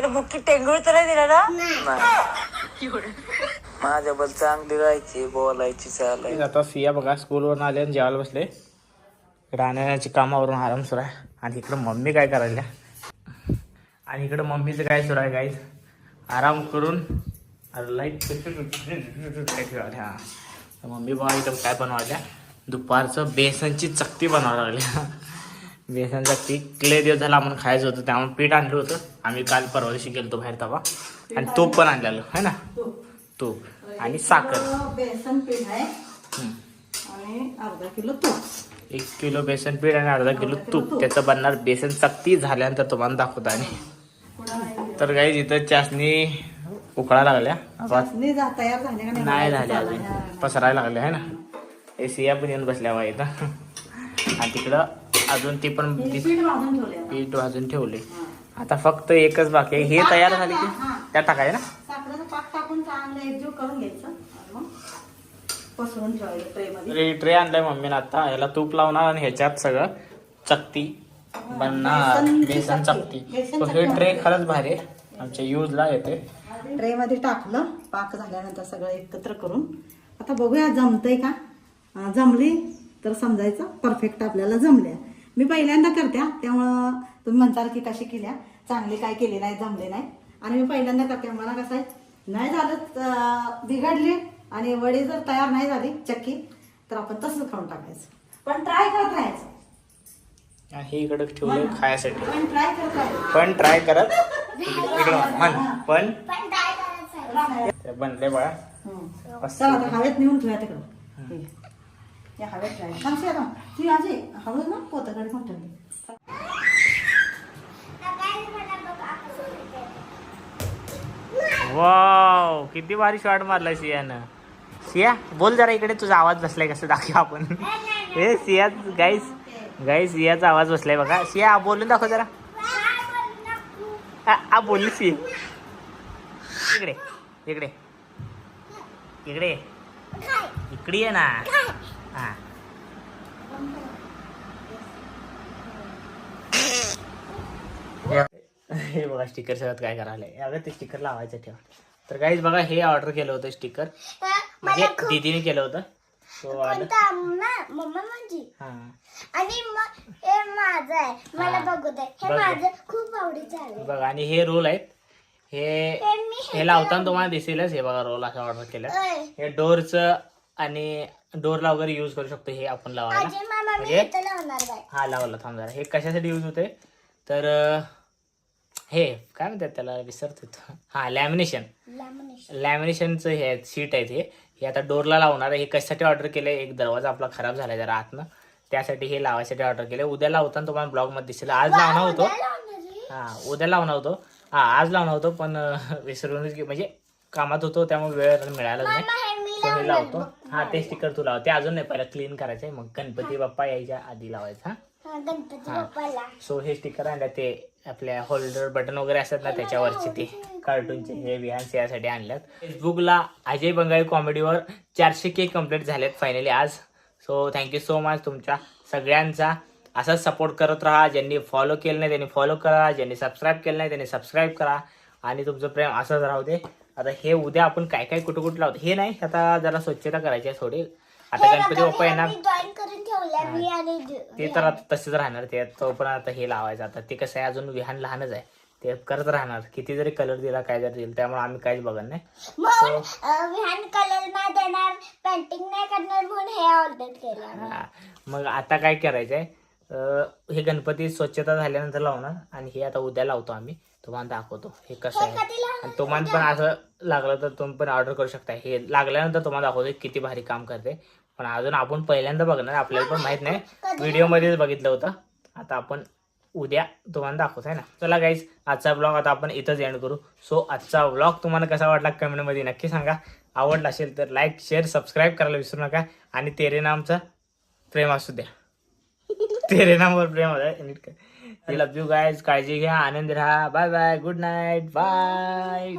तिला बुक्की टेंगूळ तर नाही दिला ना? नाही. माझ्याबद्दल चांगली राहायची बोलायची चालायची. आता सिया बघा स्कूलवरून आले आणि जेवायला बसले. राहण्याची कामावरून आराम सुरू आहे. आणि इकडं मम्मी काय करायला आणि इकडं मम्मीचं काय सुरू आहे गाईज आराम करून अरे लाइट हा तर मम्मी बघा इथं काय बनवायला दुपारचं बेसनची चक्ती बनवायला लागल्या. बेसन चक्ती क्ले दिवस झाला आपण खायचं होतं त्यामुळे पीठ आणलं होतं. आम्ही काल परवा दिवशी गेलतो बाहेर तवा. आणि तूप पण आणलेलं है ना? तूप. आणि साखर. बेसन पीठ आहे. हम्म. आणि अर्धा किलो तूप. एक किलो बेसन पीठ आणि अर्धा किलो तूप. त्याचं बनणार बेसन चक्ती झाल्यानंतर तुम्हाला दाखवतो आणि तर काही इथं चाचणी उकळा लागल्या. नाही? झाल्या. पसरायला लागल्या आहे ना? हे सिया पण येऊन बसल्या इथं. आणि तिकडं अजून ती पण पीठ भाजून ठेवले आता. फक्त एकच बाकी आहे. हे तयार झाले की त्यात टाकाय ना? ट्रे आणलाय मम्मीनं आता. ह्याला तूप लावणार आणि ह्याच्यात सगळं चक्ती बनणार. बेसन चक्ती. हे ट्रे खरंच भारी आहे. आमच्या यूजला येते. ट्रे मध्ये टाकलं. पाक झाल्यानंतर सगळं एकत्र करून. आता बघूया जमतंय का? जमली तर समजायचं. परफेक्ट आपल्याला जमल्या. मी पहिल्यांदा करते हा, त्यामुळं तुम्ही म्हणताल की कशी केल्या. चांगली काय केली नाही जमले नाही. आणि मी पहिल्यांदा करते मला कसं आहे नाही झालं बिघडली आणि वडी जर तयार नाही झाली चक्की तर आपण तसंच खाऊन टाकायचं. पण ट्राय करत राहायचं. आणि हे इकडे ठेवले खायसाठी. पण ट्राय करत राहायचं. पण ट्राय करत. इकडं म्हण. पण बनले बाळा हं. चला आता हवेत नेऊन ठेवूया तिकडं. या हवेत ठेवायचं थांबशी आता ती आजी हळू ना पोताकडे पण ठेवली वाव किती भारी शॉट मारलाय सियानं. सिया बोल जरा इकडे तुझा आवाज बसलाय कसं दाखव आपण. हे सिया गाईस गाईस सियाचा आवाज बसलाय बघा. सिया बोलून दाखव जरा. आ, आ बोलली सिया. इकडे इकडे. इकडे. इकडे ये ना. हा हे बघा स्टिकर सगळ्यात काय करायला अगं ते स्टिकर लावायचं ठेवा. तर काहीच बघा हे ऑर्डर केलं होतं स्टिकर म्हणजे दीदीने केलं होतं. तो आलं मम्मा माझी हा. आणि मग हे माझं आहे. मला हा. बघू दे. हे बघ. माझं खूप आवडीचं आहे. बघा आणि हे रोल आहेत. हे हे मी हे लावताना तुम्हाला दिसेलच. हे बघा रोल असं ऑर्डर केलं ओय, हे डोरचं आणि डोरला वगैरे यूज करू शकतो हे आपण लावायला. माझे मामा मी म्हणजे इथं लावणार बाय हा लावला थांब जरा. हे कशासाठी यूज होते तर अं, हे काय म्हणतात त्याला? विसरतो तो. हा लॅमिनेशन लॅमिनेशन लॅमिनेशनचं हे सीट आहेत हे. हे आता डोरला लावणार आहे. हे कशासाठी ऑर्डर केलं एक दरवाजा आपला खराब झाला जरा आतनं. त्यासाठी हे लावायसाठी ऑर्डर केलं उद्या लावताना तुम्हाला ब्लॉगमध्ये दिसेल. आज लावणार होतो. हा उद्या लावणार होतो. हा आज लावणार होतो पण अं, गे- म्हणजे कामात होतो त्यामुळे वेळ मिळालाच नाही. हे तो हे लावतो. हा ते स्टिकर तू लाव. ते अजून नाही पहिला क्लीन करायचं आहे. मग गणपती बाप्पा यायच्या आधी लावायचं हा. गणपती. बाप्पाला. सो हे स्टिकर आणलं ते आपल्या होल्डर बटन वगैरे असतात ना त्याच्यावरचे ते कार्टूनचे हे. विहान यासाठी आणल्यात. फेसबुकला अजय बंगाली कॉमेडीवर चारशे के कंप्लीट झालेत फायनली आज. So thank you so much तुमच्या सगळ्यांचा. असाच सपोर्ट करत राहा. ज्यांनी फॉलो केलं नाही त्यांनी फॉलो करा. ज्यांनी सबस्क्राईब केलं नाही त्यांनी सबस्क्राईब करा. आणि तुमचं प्रेम असंच राहू दे. आता हे उद्या आपण काय काय कुठं कुठं लावतो? हे नाही आता जरा स्वच्छता करायची आहे थोडी. आता गणपती बाप्पा येणार. जॉईन करून ठेवल्या मी आणि ते तर आता तसेच राहणार ते तो पण आता हे लावायचं. आता ते कसं आहे अजून विहान लहानच आहे. ते करत राहणार. किती जरी कलर दिला काय जरी दिलं त्यामुळे आम्ही काहीच बघत नाही. म्हणून अं, विहान कलर नाही देणार पेंटिंग नाही करणार म्हणून हे ऑर्डर केलं आम्ही. हा. मग आता काय करायचं आहे अं, हे गणपती स्वच्छता झाल्यानंतर लावणार आणि हे आता उद्या लावतो आम्ही. तुम्हाला दाखवतो. हे कसं आहे? कधी लावणार? आणि तुम्हाला पण असं लागलं तर तुम्ही पण ऑर्डर करू शकता. हे लागल्यानंतर तुम्हाला दाखवतो किती भारी काम करते. पण अजून आपण पहिल्यांदा बघणार आपल्याला पण माहीत नाही. व्हिडिओमध्येच बघितलं होतं. आता आपण उद्या तुम्हाला दाखवत आहे ना? चला गाईज आजचा ब्लॉग आता आपण इथंच एंड करू. सो आजचा ब्लॉग तुम्हाला कसा वाटला कमेंटमध्ये नक्की सांगा. आवडला असेल तर लाईक शेअर सबस्क्राईब करायला विसरू नका. आणि तेरे नामचा प्रेम असू द्या. तेरे नामवर प्रेम होता लव यू गाईज काळजी घ्या. आनंद राहा. Bye bye good night bye